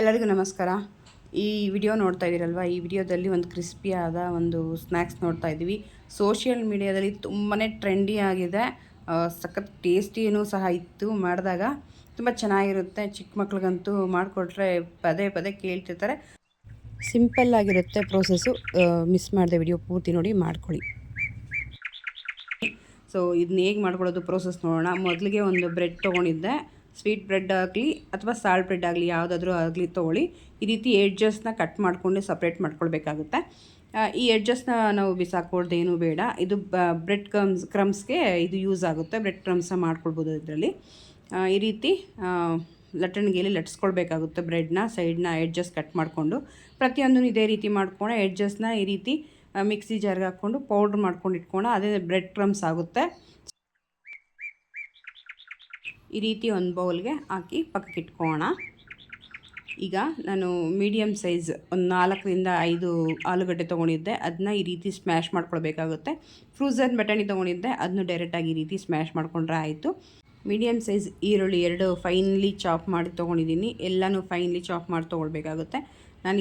ಎಲ್ಲರಿಗೂ ನಮಸ್ಕಾರ. ಈ ವಿಡಿಯೋ ನೋಡ್ತಾ ಇದ್ದೀರಲ್ವ? ಈ ವಿಡಿಯೋದಲ್ಲಿ ಒಂದು ಕ್ರಿಸ್ಪಿಯಾದ ಒಂದು ಸ್ನ್ಯಾಕ್ಸ್ ನೋಡ್ತಾ ಇದ್ದೀವಿ. ಸೋಷಿಯಲ್ ಮೀಡಿಯಾದಲ್ಲಿ ತುಂಬಾ ಟ್ರೆಂಡಿ ಆಗಿದೆ. ಸಖತ್ ಟೇಸ್ಟಿಯೂ ಸಹ ಇತ್ತು ಮಾಡಿದಾಗ. ತುಂಬ ಚೆನ್ನಾಗಿರುತ್ತೆ. ಚಿಕ್ಕ ಮಕ್ಳಿಗಂತೂ ಮಾಡಿಕೊಟ್ರೆ ಪದೇ ಪದೇ ಕೇಳ್ತಿರ್ತಾರೆ. ಸಿಂಪಲ್ ಆಗಿರುತ್ತೆ ಪ್ರೋಸೆಸ್ಸು ಮಿಸ್ ಮಾಡಿದೆ ವಿಡಿಯೋ ಪೂರ್ತಿ ನೋಡಿ ಮಾಡ್ಕೊಳ್ಳಿ. ಸೊ ಇದನ್ನ ಹೇಗೆ ಮಾಡ್ಕೊಳ್ಳೋದು ಪ್ರೋಸೆಸ್ ನೋಡೋಣ. ಮೊದಲಿಗೆ ಒಂದು ಬ್ರೆಡ್ ತೊಗೊಂಡಿದ್ದೆ. ಸ್ವೀಟ್ ಬ್ರೆಡ್ ಆಗಲಿ ಅಥವಾ ಸಾಲ್ಟ್ ಬ್ರೆಡ್ ಆಗಲಿ, ಯಾವುದಾದ್ರೂ ಆಗಲಿ ತೊಗೊಳ್ಳಿ. ಈ ರೀತಿ ಎಡ್ಜಸ್ನ ಕಟ್ ಮಾಡಿಕೊಂಡು ಸಪ್ರೇಟ್ ಮಾಡ್ಕೊಳ್ಬೇಕಾಗುತ್ತೆ. ಈ ಎಡ್ಜಸ್ನ ನಾವು ಬಿಸಾಕೊಳ್ಳೋದೇನೂ ಬೇಡ. ಇದು ಬ್ರೆಡ್ ಕ್ರಮ್ಸ್ ಕ್ರಮ್ಸ್ಗೆ ಇದು ಯೂಸ್ ಆಗುತ್ತೆ. ಬ್ರೆಡ್ ಕ್ರಮ್ಸ್ನ ಮಾಡ್ಕೊಳ್ಬೋದು ಇದರಲ್ಲಿ. ಈ ರೀತಿ ಲಟ್ಟಣಿಗೆಯಲ್ಲಿ ಲಟ್ಸ್ಕೊಳ್ಬೇಕಾಗುತ್ತೆ ಬ್ರೆಡ್ನ ಸೈಡ್ನ ಎಡ್ಜಸ್ ಕಟ್ ಮಾಡಿಕೊಂಡು. ಪ್ರತಿಯೊಂದೂ ಇದೇ ರೀತಿ ಮಾಡ್ಕೊಂಡು ಎಡ್ಜಸ್ನ ಈ ರೀತಿ ಮಿಕ್ಸಿ ಜಾರ್ಗೆ ಹಾಕ್ಕೊಂಡು ಪೌಡ್ರ್ ಮಾಡ್ಕೊಂಡು ಇಟ್ಕೊಂಡು ಅದೇ ಬ್ರೆಡ್ ಕ್ರಮ್ಸ್ ಆಗುತ್ತೆ. ಈ ರೀತಿ ಒಂದು ಬೌಲ್ಗೆ ಹಾಕಿ ಪಕ್ಕಕ್ಕೆ ಇಟ್ಕೋಣ ಈಗ ನಾನು ಮೀಡಿಯಮ್ ಸೈಜ್ ಒಂದು ನಾಲ್ಕರಿಂದ ಐದು ಆಲೂಗಡ್ಡೆ ತೊಗೊಂಡಿದ್ದೆ. ಅದನ್ನ ಈ ರೀತಿ ಸ್ಮ್ಯಾಶ್ ಮಾಡ್ಕೊಳ್ಬೇಕಾಗುತ್ತೆ. ಫ್ರೂಸನ್ ಬಟಾಣಿ ತೊಗೊಂಡಿದ್ದೆ. ಅದನ್ನು ಡೈರೆಕ್ಟಾಗಿ ಈ ರೀತಿ ಸ್ಮ್ಯಾಶ್ ಮಾಡ್ಕೊಂಡ್ರೆ ಆಯಿತು. ಮೀಡಿಯಮ್ ಸೈಜ್ ಈರುಳ್ಳಿ ಎರಡು ಫೈನ್ಲಿ ಚಾಪ್ ಮಾಡಿ ತೊಗೊಂಡಿದ್ದೀನಿ. ಎಲ್ಲನೂ ಫೈನ್ಲಿ ಚಾಪ್ ಮಾಡಿ ತೊಗೊಳ್ಬೇಕಾಗುತ್ತೆ.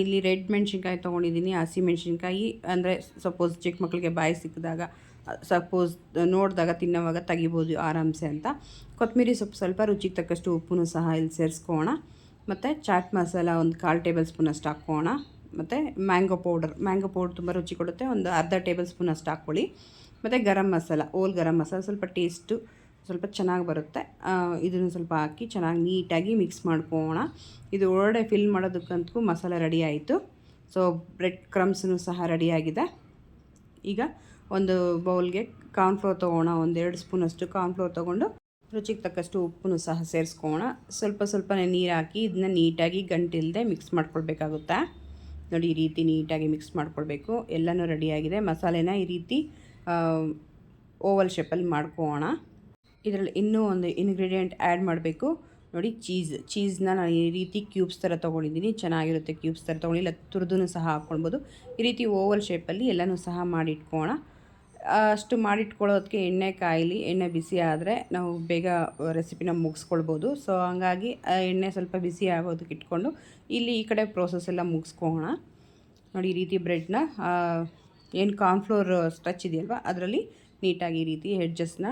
ಇಲ್ಲಿ ರೆಡ್ ಮೆಣಸಿನ್ಕಾಯಿ ತೊಗೊಂಡಿದ್ದೀನಿ. ಹಸಿ ಮೆಣಸಿನ್ಕಾಯಿ. ಅಂದರೆ ಸಪೋಸ್ ಚಿಕ್ಕ ಮಕ್ಕಳಿಗೆ ಬಾಯಿ ಸಿಕ್ಕಿದಾಗ ಸಪೋಸ್ ನೋಡಿದಾಗ, ತಿನ್ನೋವಾಗ ತೆಗಿಬೋದು ಆರಾಮ್ಸೆ ಅಂತ. ಕೊತ್ತಂಬರಿ ಸೊಪ್ಪು ಸ್ವಲ್ಪ ರುಚಿಗೆ ತಕ್ಕಷ್ಟು ಉಪ್ಪು ಸಹ ಇಲ್ಲಿ ಸೇರಿಸ್ಕೋಣ ಮತ್ತು ಚಾಟ್ ಮಸಾಲ ಒಂದು ಕಾಲು ಟೇಬಲ್ ಸ್ಪೂನ್ ಅಷ್ಟು ಹಾಕ್ಕೋಣ ಮತ್ತು ಮ್ಯಾಂಗೋ ಪೌಡರ್ ಮ್ಯಾಂಗೋ ಪೌಡರ್ ತುಂಬ ರುಚಿ ಕೊಡುತ್ತೆ, ಒಂದು ಅರ್ಧ ಟೇಬಲ್ ಸ್ಪೂನ್ ಅಷ್ಟು ಹಾಕ್ಕೊಳ್ಳಿ. ಮತ್ತು ಗರಂ ಮಸಾಲ, ಓಲ್ ಗರಂ ಮಸಾಲ ಸ್ವಲ್ಪ ಟೇಸ್ಟು ಸ್ವಲ್ಪ ಚೆನ್ನಾಗಿ ಬರುತ್ತೆ. ಇದನ್ನು ಸ್ವಲ್ಪ ಹಾಕಿ ಚೆನ್ನಾಗಿ ನೀಟಾಗಿ ಮಿಕ್ಸ್ ಮಾಡ್ಕೋಣ ಇದು ಒಳಗಡೆ ಫಿಲ್ ಮಾಡೋದಕ್ಕಂತೂ ಮಸಾಲ ರೆಡಿ ಆಯಿತು. ಸೊ, ಬ್ರೆಡ್ ಕ್ರಮ್ಸೂ ಸಹ ರೆಡಿಯಾಗಿದೆ ಈಗ ಒಂದು ಬೌಲ್ಗೆ ಕಾರ್ನ್ಫ್ಲೋರ್ ತೊಗೋಣ, ಒಂದೆರಡು ಸ್ಪೂನಷ್ಟು ಕಾರ್ನ್ಫ್ಲೋರ್ ತೊಗೊಂಡು ರುಚಿಗೆ ತಕ್ಕಷ್ಟು ಉಪ್ಪನ್ನು ಸಹ ಸೇರಿಸ್ಕೋಣ. ಸ್ವಲ್ಪ ಸ್ವಲ್ಪನೇ ನೀರು ಹಾಕಿ ಇದನ್ನ ನೀಟಾಗಿ ಗಂಟಿಲ್ಲದೆ ಮಿಕ್ಸ್ ಮಾಡ್ಕೊಳ್ಬೇಕಾಗುತ್ತೆ. ನೋಡಿ, ಈ ರೀತಿ ನೀಟಾಗಿ ಮಿಕ್ಸ್ ಮಾಡ್ಕೊಳ್ಬೇಕು. ಎಲ್ಲನೂ ರೆಡಿಯಾಗಿದೆ ಮಸಾಲೆನ ಈ ರೀತಿ ಓವಲ್ ಶೇಪಲ್ಲಿ ಮಾಡ್ಕೋಣ. ಇದರಲ್ಲಿ ಇನ್ನೂ ಒಂದು ಇಂಗ್ರೀಡಿಯೆಂಟ್ ಆ್ಯಡ್ ಮಾಡಬೇಕು. ನೋಡಿ, ಚೀಸ್, ಚೀಸ್ನ ನಾನು ಈ ರೀತಿ ಕ್ಯೂಬ್ಸ್ ಥರ ತೊಗೊಂಡಿದ್ದೀನಿ. ಚೆನ್ನಾಗಿರುತ್ತೆ ಕ್ಯೂಬ್ಸ್ ಥರ ತೊಗೊಂಡು, ಇಲ್ಲ ತುರಿದು ಸಹ ಹಾಕ್ಕೊಳ್ಬೋದು. ಈ ರೀತಿ ಓವಲ್ ಶೇಪಲ್ಲಿ ಎಲ್ಲನೂ ಸಹ ಮಾಡಿಟ್ಕೋಣ ಅಷ್ಟು ಮಾಡಿಟ್ಕೊಳ್ಳೋದಕ್ಕೆ ಎಣ್ಣೆ ಕಾಯಿಲಿ, ಎಣ್ಣೆ ಬಿಸಿ ಆದರೆ ನಾವು ಬೇಗ ರೆಸಿಪಿನ ಮುಗಿಸ್ಕೊಳ್ಬೋದು. ಸೊ, ಹಂಗಾಗಿ ಎಣ್ಣೆ ಸ್ವಲ್ಪ ಬಿಸಿ ಆಗೋದಕ್ಕೆ ಇಟ್ಕೊಂಡು ಇಲ್ಲಿ ಈ ಕಡೆ ಪ್ರೋಸೆಸ್ ಎಲ್ಲ ಮುಗಿಸ್ಕೋಣ ನೋಡಿ, ಈ ರೀತಿ ಬ್ರೆಡ್ನ ಏನು ಕಾರ್ನ್ಫ್ಲೋರ್ ಸ್ಟಚ್ ಇದೆಯಲ್ವ, ಅದರಲ್ಲಿ ನೀಟಾಗಿ ಈ ರೀತಿ ಹೆಡ್ಜಸ್ನ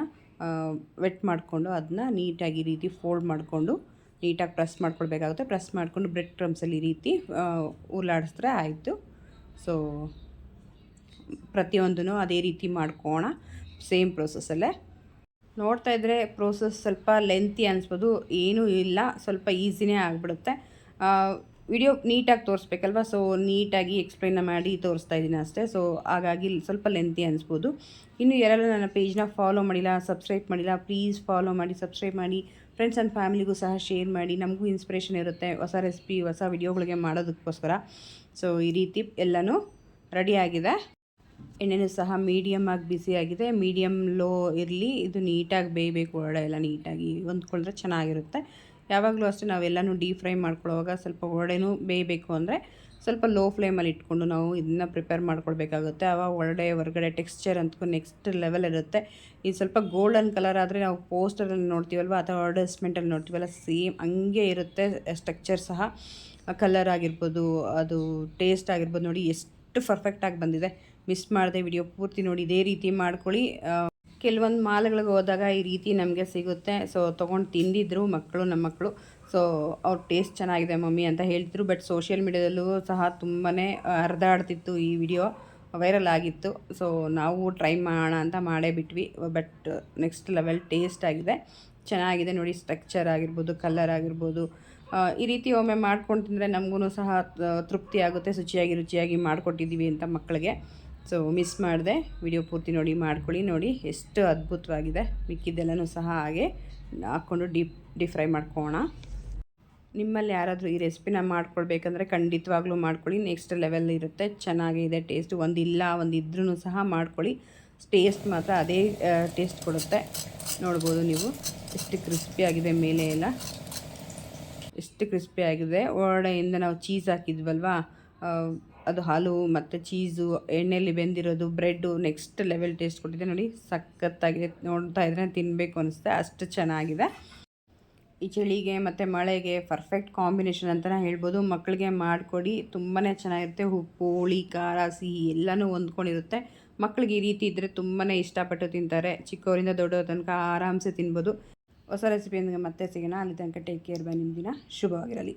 ವೆಟ್ ಮಾಡಿಕೊಂಡು ಅದನ್ನ ನೀಟಾಗಿ ಈ ರೀತಿ ಫೋಲ್ಡ್ ಮಾಡಿಕೊಂಡು ನೀಟಾಗಿ ಪ್ರೆಸ್ ಮಾಡ್ಕೊಳ್ಬೇಕಾಗುತ್ತೆ. ಪ್ರೆಸ್ ಮಾಡಿಕೊಂಡು ಬ್ರೆಡ್ ಕ್ರಮ್ಸಲ್ಲಿ ಈ ರೀತಿ ಉರುಳಾಡಿಸಿದ್ರೆ ಆಯಿತು. ಸೊ ಪ್ರತಿಯೊಂದೂ ಅದೇ ರೀತಿ ಮಾಡ್ಕೋಣ. ಸೇಮ್ ಪ್ರೋಸೆಸ್ಸಲ್ಲೇ ನೋಡ್ತಾ ಇದ್ದರೆ ಪ್ರೋಸೆಸ್ ಸ್ವಲ್ಪ ಲೆಂತಿ ಅನಿಸ್ಬೋದು. ಏನೂ ಇಲ್ಲ. ಸ್ವಲ್ಪ ಈಸಿನೇ ಆಗಿಬಿಡುತ್ತೆ. ವಿಡಿಯೋ ನೀಟಾಗಿ ತೋರಿಸ್ಬೇಕಲ್ವ? ಸೊ ನೀಟಾಗಿ ಎಕ್ಸ್ಪ್ಲೈನ್ ಮಾಡಿ ತೋರಿಸ್ತಾ ಇದ್ದೀನಿ ಅಷ್ಟೇ. ಸೊ ಹಾಗಾಗಿ ಸ್ವಲ್ಪ ಲೆಂತಿ ಅನಿಸ್ಬೋದು. ಇನ್ನು ಯಾರೆಲ್ಲ ನನ್ನ ಪೇಜ್ನ ಫಾಲೋ ಮಾಡಿಲ್ಲ ಸಬ್ಸ್ಕ್ರೈಬ್ ಮಾಡಿಲ್ಲ ಪ್ಲೀಸ್ ಫಾಲೋ ಮಾಡಿ ಸಬ್ಸ್ಕ್ರೈಬ್ ಮಾಡಿ. ಫ್ರೆಂಡ್ಸ್ ಆ್ಯಂಡ್ ಫ್ಯಾಮಿಲಿಗೂ ಸಹ ಶೇರ್ ಮಾಡಿ. ನಮಗೂ ಇನ್ಸ್ಪಿರೇಷನ್ ಇರುತ್ತೆ ಹೊಸ ರೆಸಿಪಿ ಹೊಸ ವಿಡಿಯೋಗಳಿಗೆ ಮಾಡೋದಕ್ಕೋಸ್ಕರ. ಸೊ ಈ ರೀತಿ ಎಲ್ಲನೂ ರೆಡಿಯಾಗಿದೆ ಎಣ್ಣೆನೂ ಸಹ ಮೀಡಿಯಮ್ ಆಗಿ ಆಗಿದೆ. ಮೀಡಿಯಮ್ ಲೋ ಇರಲಿ, ಇದು ನೀಟಾಗಿ ಬೇಯಬೇಕು ಒಳ್ಳೆ ಎಲ್ಲ ನೀಟಾಗಿ ಹೊಂದ್ಕೊಂಡ್ರೆ ಚೆನ್ನಾಗಿರುತ್ತೆ. ಯಾವಾಗಲೂ ಅಷ್ಟೇ ನಾವೆಲ್ಲನೂ ಡೀಪ್ ಫ್ರೈ ಮಾಡ್ಕೊಳ್ಳೋವಾಗ ಸ್ವಲ್ಪ ಒಳಗಡೆನೂ ಬೇಯಬೇಕು ಅಂದರೆ ಸ್ವಲ್ಪ ಲೋ ಫ್ಲೇಮಲ್ಲಿ ಇಟ್ಕೊಂಡು ನಾವು ಇದನ್ನ ಪ್ರಿಪೇರ್ ಮಾಡ್ಕೊಳ್ಬೇಕಾಗುತ್ತೆ. ಆವಾಗ ಒಳಗಡೆ ಹೊರಗಡೆ ಟೆಕ್ಸ್ಚರ್ ಅಂತೂ ನೆಕ್ಸ್ಟ್ ಲೆವೆಲ್ ಇರುತ್ತೆ. ಇದು ಸ್ವಲ್ಪ ಗೋಲ್ಡನ್ ಕಲರ್ ಆದರೆ ನಾವು ಪೋಸ್ಟರಲ್ಲಿ ನೋಡ್ತೀವಲ್ವ, ಅಥವಾ ಅಡ್ವರ್ಟೈಸ್ಮೆಂಟಲ್ಲಿ ನೋಡ್ತೀವಲ್ಲ ಸೇಮ್ ಹಂಗೆ ಇರುತ್ತೆ ಸ್ಟ್ರಕ್ಚರ್ ಸಹ. ಕಲರ್ ಆಗಿರ್ಬೋದು, ಅದು ಟೇಸ್ಟ್ ಆಗಿರ್ಬೋದು ನೋಡಿ ಎಷ್ಟು ಪರ್ಫೆಕ್ಟಾಗಿ ಬಂದಿದೆ. ಮಿಸ್ ಮಾಡಿದೆ ವಿಡಿಯೋ ಪೂರ್ತಿ ನೋಡಿ, ಇದೇ ರೀತಿ ಮಾಡ್ಕೊಳ್ಳಿ. ಕೆಲವೊಂದು ಮಾಲ್ಗಳಿಗೆ ಹೋದಾಗ ಈ ರೀತಿ ನಮಗೆ ಸಿಗುತ್ತೆ. ಸೊ ತೊಗೊಂಡು ತಿಂದಿದ್ರು ಮಕ್ಕಳು ನಮ್ಮ ಮಕ್ಕಳು. ಸೊ ಅವ್ರ ಟೇಸ್ಟ್ ಚೆನ್ನಾಗಿದೆ ಮಮ್ಮಿ ಅಂತ ಹೇಳ್ತಿದ್ರು. ಬಟ್ ಸೋಷಿಯಲ್ ಮೀಡ್ಯಾದಲ್ಲೂ ಸಹ ತುಂಬಾ ಹರಿದಾಡ್ತಿತ್ತು ಈ ವಿಡಿಯೋ ವೈರಲ್ ಆಗಿತ್ತು. ಸೊ ನಾವು ಟ್ರೈ ಮಾಡೋಣ ಅಂತ ಮಾಡೇ ಬಿಟ್ವಿ. ಬಟ್ ನೆಕ್ಸ್ಟ್ ಲೆವೆಲ್ ಟೇಸ್ಟ್ ಆಗಿದೆ. ಚೆನ್ನಾಗಿದೆ ನೋಡಿ ಸ್ಟ್ರಕ್ಚರ್ ಆಗಿರ್ಬೋದು ಕಲರ್ ಆಗಿರ್ಬೋದು. ಈ ರೀತಿ ಒಮ್ಮೆ ಮಾಡ್ಕೊಂಡು ತಿಂದರೆ ನಮಗೂ ಸಹ ತೃಪ್ತಿ ಆಗುತ್ತೆ. ಶುಚಿಯಾಗಿ, ರುಚಿಯಾಗಿ ಮಾಡಿಕೊಟ್ಟಿದ್ದೀವಿ ಅಂತ ಮಕ್ಕಳಿಗೆ. ಸೊ ಮಿಸ್ ಮಾಡಿದೆ. ವಿಡಿಯೋ ಪೂರ್ತಿ ನೋಡಿ, ಮಾಡ್ಕೊಳ್ಳಿ ನೋಡಿ. ಎಷ್ಟು ಅದ್ಭುತವಾಗಿದೆ. ಮಿಕ್ಕಿದ್ದೆಲ್ಲನೂ ಸಹ ಹಾಗೆ ಹಾಕ್ಕೊಂಡು ಡೀಪ್ ಡೀಪ್ ಫ್ರೈ ಮಾಡ್ಕೋಣ ನಿಮ್ಮಲ್ಲಿ ಯಾರಾದರೂ ಈ ರೆಸಿಪಿನ ಮಾಡ್ಕೊಳ್ಬೇಕಂದ್ರೆ ಖಂಡಿತವಾಗ್ಲೂ ಮಾಡ್ಕೊಳ್ಳಿ. ನೆಕ್ಸ್ಟ್ ಲೆವೆಲ್ ಇರುತ್ತೆ. ಚೆನ್ನಾಗಿದೆ ಟೇಸ್ಟ್ ಒಂದು ಇಲ್ಲ ಒಂದು ಇದ್ರೂ ಸಹ ಮಾಡ್ಕೊಳ್ಳಿ. ಟೇಸ್ಟ್ ಮಾತ್ರ ಅದೇ ಟೇಸ್ಟ್ ಕೊಡುತ್ತೆ. ನೋಡ್ಬೋದು ನೀವು. ಎಷ್ಟು ಕ್ರಿಸ್ಪಿಯಾಗಿದೆ ಮೇಲೆ ಎಲ್ಲ. ಎಷ್ಟು ಕ್ರಿಸ್ಪಿಯಾಗಿದೆ ಒಳಗಡೆಯಿಂದ ನಾವು ಚೀಸ್ ಹಾಕಿದ್ವಲ್ವಾ? ಅದು ಹಾಲು ಮತ್ತು ಚೀಸು, ಎಣ್ಣೆಯಲ್ಲಿ ಬೆಂದಿರೋದು, ಬ್ರೆಡ್ಡು ನೆಕ್ಸ್ಟ್ ಲೆವೆಲ್ ಟೇಸ್ಟ್ ಕೊಟ್ಟಿದೆ ನೋಡಿ. ಸಖತ್ತಾಗಿದೆ. ನೋಡ್ತಾ ಇದ್ರೆ ತಿನ್ನಬೇಕು ಅನಿಸುತ್ತೆ. ಅಷ್ಟು ಚೆನ್ನಾಗಿದೆ. ಈ ಚಳಿಗೆ ಮತ್ತು ಮಳೆಗೆ ಪರ್ಫೆಕ್ಟ್ ಕಾಂಬಿನೇಷನ್ ಅಂತಲೇ ಹೇಳ್ಬೋದು. ಮಕ್ಕಳಿಗೆ ಮಾಡಿಕೊಡಿ. ತುಂಬಾ ಚೆನ್ನಾಗಿರುತ್ತೆ. ಉಪ್ಪು, ಹುಳಿ, ಖಾರ, ಸಿಹಿ ಎಲ್ಲನೂ ಹೊಂದ್ಕೊಂಡಿರುತ್ತೆ. ಮಕ್ಕಳಿಗೆ ಈ ರೀತಿ ಇದ್ದರೆ ತುಂಬಾ ಇಷ್ಟಪಟ್ಟು ತಿಂತಾರೆ. ಚಿಕ್ಕವರಿಂದ ದೊಡ್ಡವ್ರ ತನಕ ಆರಾಮ್ಸೆ ತಿನ್ಬೋದು. ಹೊಸ ರೆಸಿಪಿಯೊಂದಿಗೆ ಮತ್ತೆ ಸಿಗೋಣ. ಅಲ್ಲಿ ತನಕ ಟೇಕ್ ಕೇರ್ ಬೈ ನಿಮ್ಮ ದಿನ ಶುಭವಾಗಿರಲಿ.